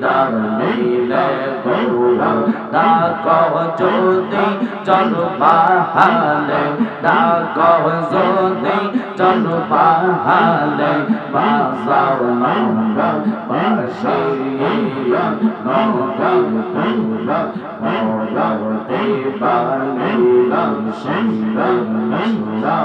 দিদার মিলে গৌরা ডাক যদি চল পাহালে ডাক যদি চল পাহালে বাজাও নৌকা পাশিয়া নৌকা পুরা নৌকা দেবানীলা সুন্দর সুন্দর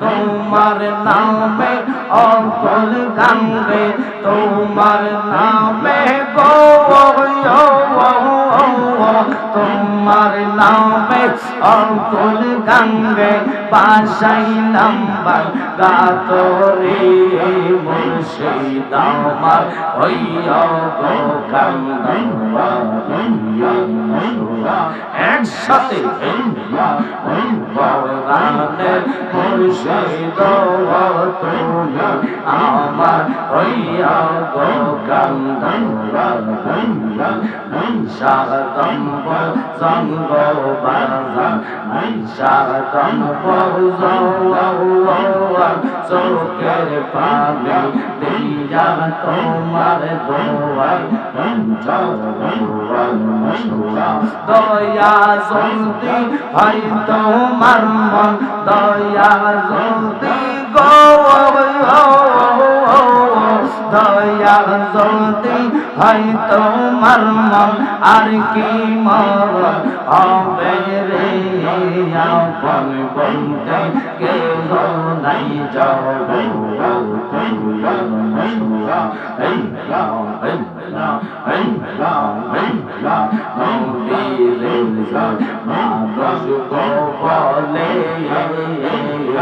তোমার নামে অকল গাঙ্গে তোমার নামে গো তোমার নামে অকুল গঙ্গে বাসাইলাম গাতরে মুর্শিদ আমার কান্দা একসাথে মুর্শিদ আমার হইয়া গো কান্দা সারতম্ব সঙ্গ বাজা সারতম্ব দিয়া জলদি ভাই তোমার মন দয়া জলদি গো জলদি হয় তোমার মন আর কি মর হবে রে আপন বলতে কে নাই যাও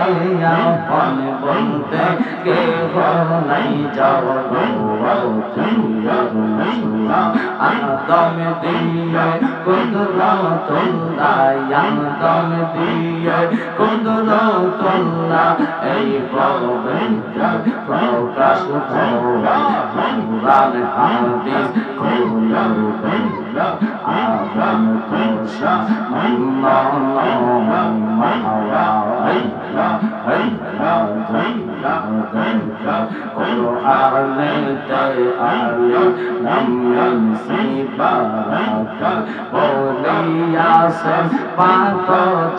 আপন বলতে কে নাই যাও আদম দিয়ে কুদরতুল্লাহ আদম দিয়ে কুদরতুল্লাহ এই প্রকাশ কোরআন হাদিস কোরআন আদম তোষা মান্না মাওয়া বলিয়াসেন পাক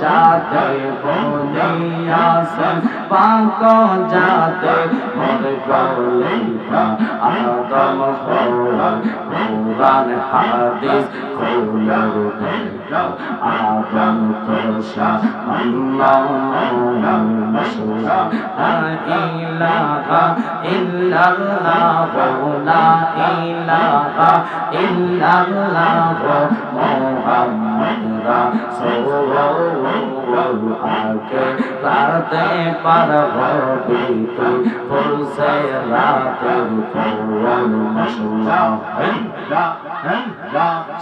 যাতে বলিয়াসেন পাক যাতে মোর গলিকা আদম কোরআন হাদিস কোলার আদম তোষা আল্লাহ ইলাহা ইল্লাল্লাহ লা রাতে পার হবি তুই রাতের কোরআন মশলা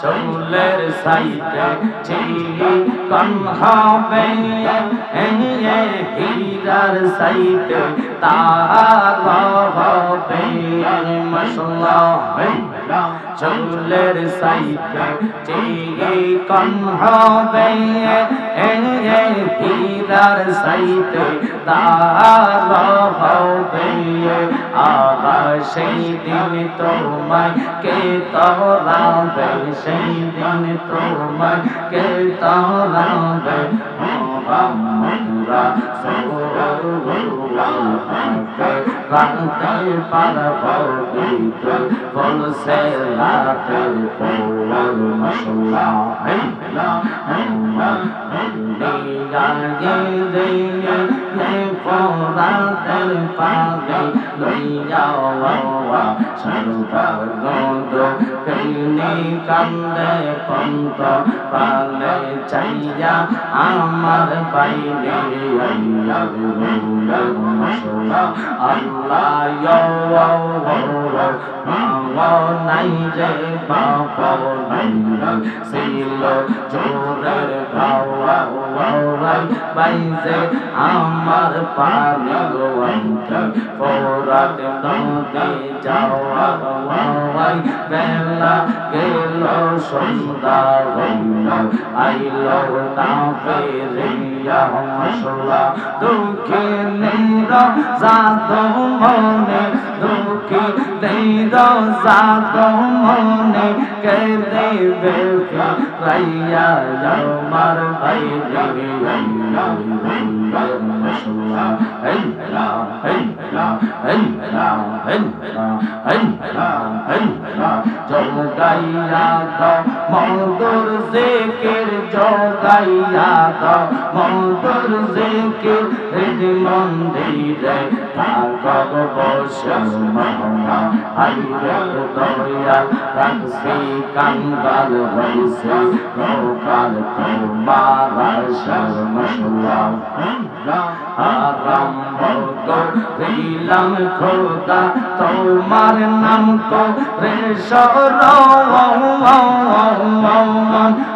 চুলের সাইতে চিনি কন হবে। হীরার সাইতে তার হবে। মশলা চুলের সাইতে চিনি কন হবে। হীরার সাইতে তার হবে। আবার সেই দিন তোমায় কে তরাবে? সেই দিন তোমায় কে তরাবে? রাখতে পারব গীত বলছে রাতের পর মশলা কান্দে পন্ত পালে চাইয়া আমার বাইরে আল্লাহ নাই যে বাপ নাই আমার পানি গোয়ান্ত পরাত নদী যাওয়া বেলা গেল, সন্ধ্যা হইল, আইল না ফেরিয়া মশলা। দুঃখে মনে দুঃখে নেই জাত মনে কে দেবে রাইয়া মার ভাই জগাইয়া দাও মধুর জেকের জগাইয়া দাও মধুর জেকের হৃদ মন্দিরে থাকক বসে মহমা হাইরে রাখছি কাঙ্গাল হইছে নৌকাল তোমার শর্মশলা আরম্ভ করিলাম খোদা তোমার নাম তো রে সর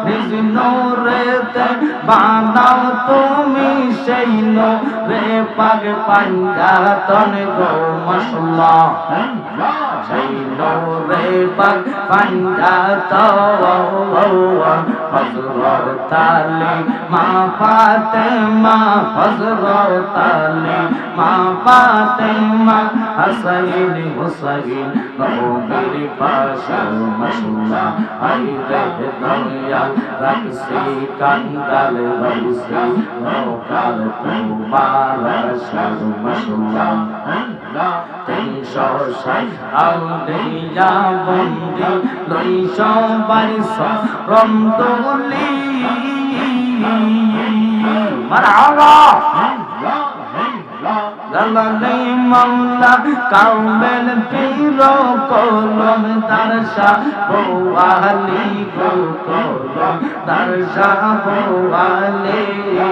নিজ নোরেতে বানাও তুমি সেই নো রে পাগ পাঞ্জাতন গো মশলা সেই নো রে পাগ পাঞ্জাতন হজরত আলী মা ফাতেমা হজরত আলী মা ফাতেমা, হাসাইন হুসাইন নবীর পাশে মশলা আই রে দয়া রাখছি কান্দাল হইছি নৌকার তোমার সার ষাট আউলিয়া বন্দি লইশ বারিশ রমদলি মারহাবা গলালে মাওলা কাউমেল পীর কলম দর্শা বৌয়ালি গো কলম দর্শা বৌয়ালি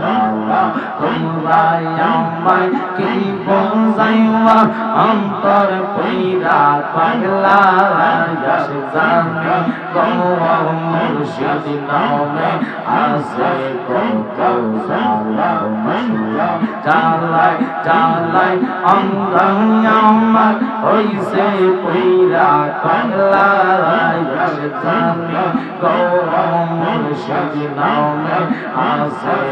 যাওয়া তোমরা আমায় কি বোঝাইবা অন্তর কইরা পাগলা যশ জানি গৌয়া মুর্শিদ নামে আসে কত যাওয়া মশলা চালাই চালাই অঙ্গ আমার হইছে পইরা পাগলা নামে আসে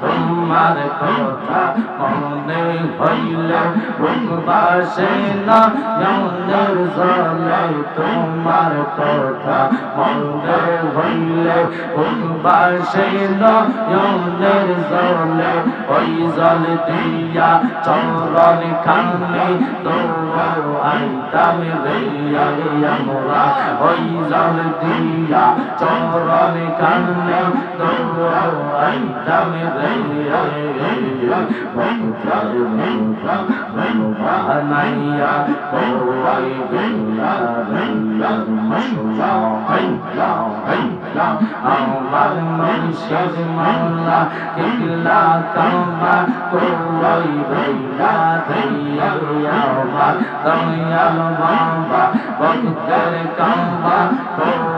তোমার কথা মনে হইলে বাসে না জনের জলে তোমার কথা মনে হইলে বাসে না জনের জলে ওই জল দিয়া চরণ খানি দৌড় আইতাম লইয়া আমরা ওই জল দিয়া চরণ খানি দৌড় আইতাম আমার মনসির মাওলা কিলা কামা কোই রইলা ধইয়া আমার দয়াল বাবা ভক্তের কামা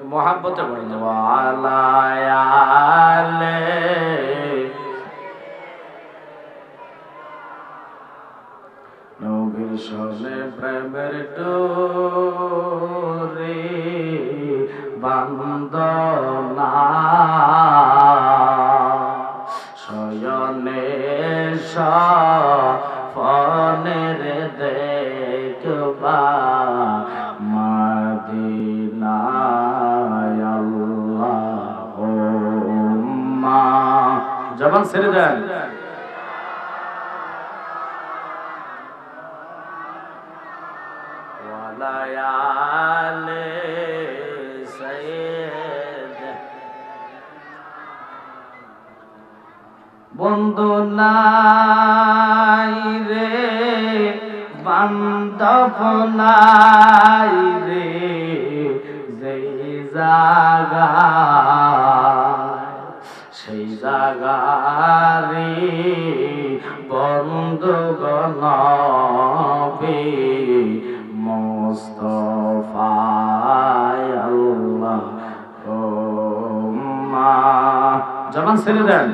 মোহাব্বতে বলে ওয়ালা আলে। নবীর সনে প্রেমের ডোরে বান্দনা। শয়নে ফনের দেখবা ছেড়ে দেন। বন্ধু নাই রে বান্ধব নাই রে যেই জাগা জাগারে বন্ধু গনবে মোস্তফায় আল্লাহ জবান ছেড়ে দেন।